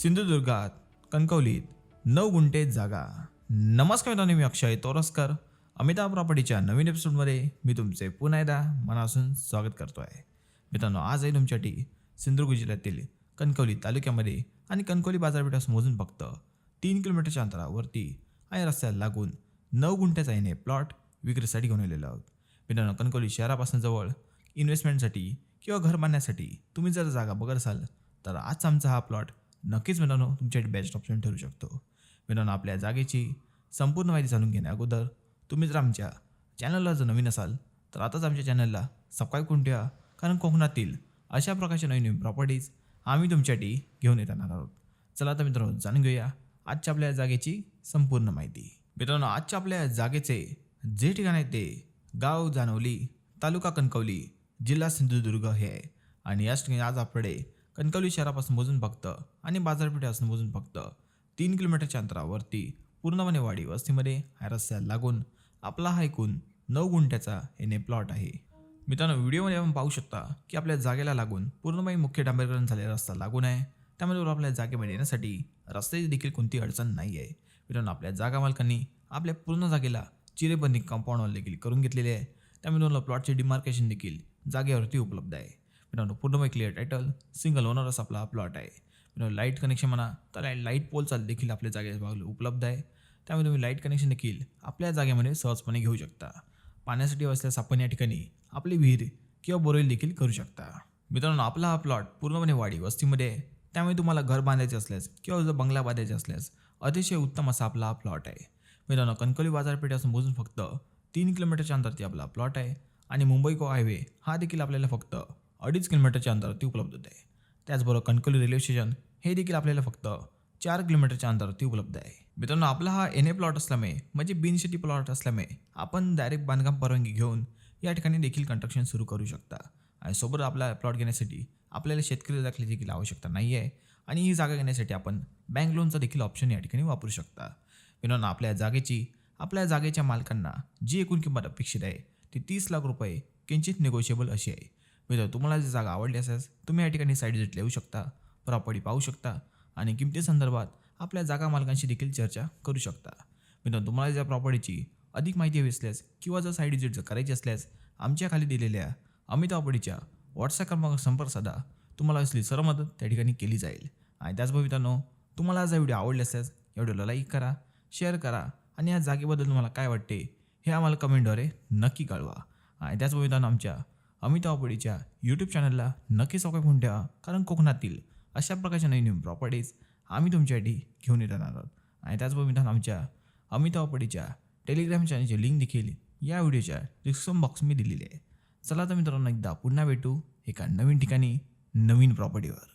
सिंधुदुर्गात कणकवलीत नऊ गुंठे जागा. नमस्कार मित्रांनो मी अक्षय तोरसकर. अमिताभ प्रॉपर्टीच्या नवीन एपिसोडमध्ये मी तुमचे पुन्हा एकदा मनापासून स्वागत करतो आहे मित्रांनो आज आहे तुमच्यासाठी सिंधुदुर्ग जिल्ह्यातील कणकवली तालुक्यामध्ये आणि कणकवली बाजारपेठापासून मोजून फक्त तीन किलोमीटरच्या अंतरावरती आणि रस्त्याला लागून नऊ गुंठ्याचा येणे प्लॉट विक्रीसाठी घेऊन आलेलो आहोत. मित्रांनो कणकवली शहरापासून जवळ इन्व्हेस्टमेंटसाठी किंवा घर बांधण्यासाठी तुम्ही जर जागा बघत असाल तर आजचा आमचा हा प्लॉट नक्कीच मित्रांनो तुमच्यासाठी बेस्ट ऑप्शन ठरू शकतो. मित्रांनो आपल्या जागेची संपूर्ण माहिती जाणून घेण्या अगोदर तुम्ही जर आमच्या चॅनलला जर नवीन असाल तर आताच आमच्या चॅनलला सबस्क्राईब करून ठेवा. कारण कोकणातील अशा प्रकारच्या नवीन नवीन प्रॉपर्टीज आम्ही तुमच्यासाठी घेऊन येत राहणार आहोत. चला आता मित्रांनो जाणून घेऊया आजच्या आपल्या जागेची संपूर्ण माहिती. मित्रांनो आजच्या आपल्या जागेचे जे ठिकाण आहे ते गाव जानवली तालुका कणकवली जिल्हा सिंधुदुर्ग हे आहे. आणि याच ठिकाणी आज आपले कणकवली शहरापासून मोजून फक्त आणि बाजारपेठेपासून मोजून फक्त तीन किलोमीटरच्या अंतरावरती पूर्णपणे वाडी वस्तीमध्ये हा रस्त्याला लागून आपला हा एकूण नऊ गुंठ्याचा एन ए प्लॉट आहे. मित्रांनो व्हिडिओमध्ये आपण पाहू शकता की आपल्या जागेला लागून पूर्णपणे मुख्य डांबरीकरण झालेला रस्ता लागून आहे. त्यामुळे आपल्या जागेमध्ये येण्यासाठी रस्त्याची देखील कोणती अडचण नाही आहे. मित्रांनो आपल्या जागा मालकांनी आपल्या पूर्ण जागेला चिरेबंदी कंपाऊंडवर देखील करून घेतलेले आहे. त्यामुळे प्लॉटचे डिमार्केशन देखील जागेवरती उपलब्ध आहे. मित्रांनो पूर्णपणे क्लिअर टायटल सिंगल ओनरच आपला हा प्लॉट आहे. मित्रांनो लाइट कनेक्शन म्हणा तर लाइट पोलचा देखील आपल्या जागेच्या भाग उपलब्ध आहे. त्यामुळे तुम्ही लाइट कनेक्शन देखील आपल्या जागेमध्ये सहजपणे घेऊ शकता. पाण्यासाठी असल्यास आपण या ठिकाणी आपली विहीर किंवा बोरवेल देखील करू शकता. मित्रांनो आपला हा प्लॉट पूर्णपणे वाडी वस्तीमध्ये आहे. त्यामुळे तुम्हाला घर बांधायचे असल्यास किंवा जर बंगला बांधायचे असल्यास अतिशय उत्तम असा आपला हा प्लॉट आहे. मित्रांनो कणकवली बाजारपेठेपासून मोजून फक्त तीन किलोमीटरच्या अंतरती आपला प्लॉट आहे. आणि मुंबई को हायवे हा देखील आपल्याला फक्त अडीच किलोमीटरच्या अंतरावरती उपलब्ध आहे त्याचबरोबर कणकवली रेल्वे स्टेशन हे देखील आपल्याला फक्त चार किलोमीटरच्या अंतरावरती उपलब्ध आहे. मित्रांनो आपला हा एन ए प्लॉट असल्यामुळे म्हणजे बिनशेती प्लॉट असल्यामुळे आपण डायरेक्ट बांधकाम परवानगी घेऊन या ठिकाणी देखील कंस्ट्रक्शन सुरू करू शकता. आणि सोबत आपला प्लॉट घेण्यासाठी आपल्याला शेतकरी दाखली देखील आवश्यकता नाही आहे आणि ही जागा घेण्यासाठी आपण बँक लोनचा देखील ऑप्शन या ठिकाणी वापरू शकता. मित्रांनो आपल्या जागेची आपल्या जागेच्या मालकांना जी एकूण किंमत अपेक्षित आहे ती तीस लाख रुपये किंचित निगोशिएबल अशी आहे. मित्र तुम्हाला जर जागा आवडली असेल तुम्ही या ठिकाणी साईड विजिट लिहू शकता प्रॉपर्टी पाहू शकता आणि किमतीसंदर्भात आपल्या जागा मालकांशी देखील चर्चा करू शकता. मित्रांनो तुम्हाला ज्या प्रॉपर्टीची अधिक माहिती हवी असल्यास किंवा जर साईड विजिट जर करायची असल्यास आमच्या खाली दिलेल्या अमित प्रॉपर्टीच्या व्हॉट्सअप क्रमांक संपर्क साधा. तुम्हाला असली सर्व मदत त्या ठिकाणी केली जाईल. आणि त्याचबरोबर मित्रांनो तुम्हाला जर व्हिडिओ आवडले असल्यास या व्हिडिओला लाईक करा शेअर करा आणि या जागेबद्दल तुम्हाला काय वाटते हे आम्हाला कमेंटद्वारे नक्की कळवा. आणि त्याचबरोबर मित्रांनो आमच्या अमित प्रॉपर्टीच्या यूट्यूब चॅनलला नक्की सबस्क्राईब होऊन ठेवा कारण कोकणातील अशा प्रकारच्या नवीन नवीन प्रॉपर्टीज आम्ही तुमच्यासाठी घेऊन येत राहणार आहोत. आणि त्याचबरोबर मित्रांनो आमच्या अमित प्रॉपर्टीच्या टेलिग्राम चॅनलची लिंक देखील या व्हिडिओच्या डिस्क्रिप्शन बॉक्समध्ये दिलेली आहे. चला तर मित्रांनो एकदा पुन्हा भेटू एका नवीन ठिकाणी नवीन प्रॉपर्टीवर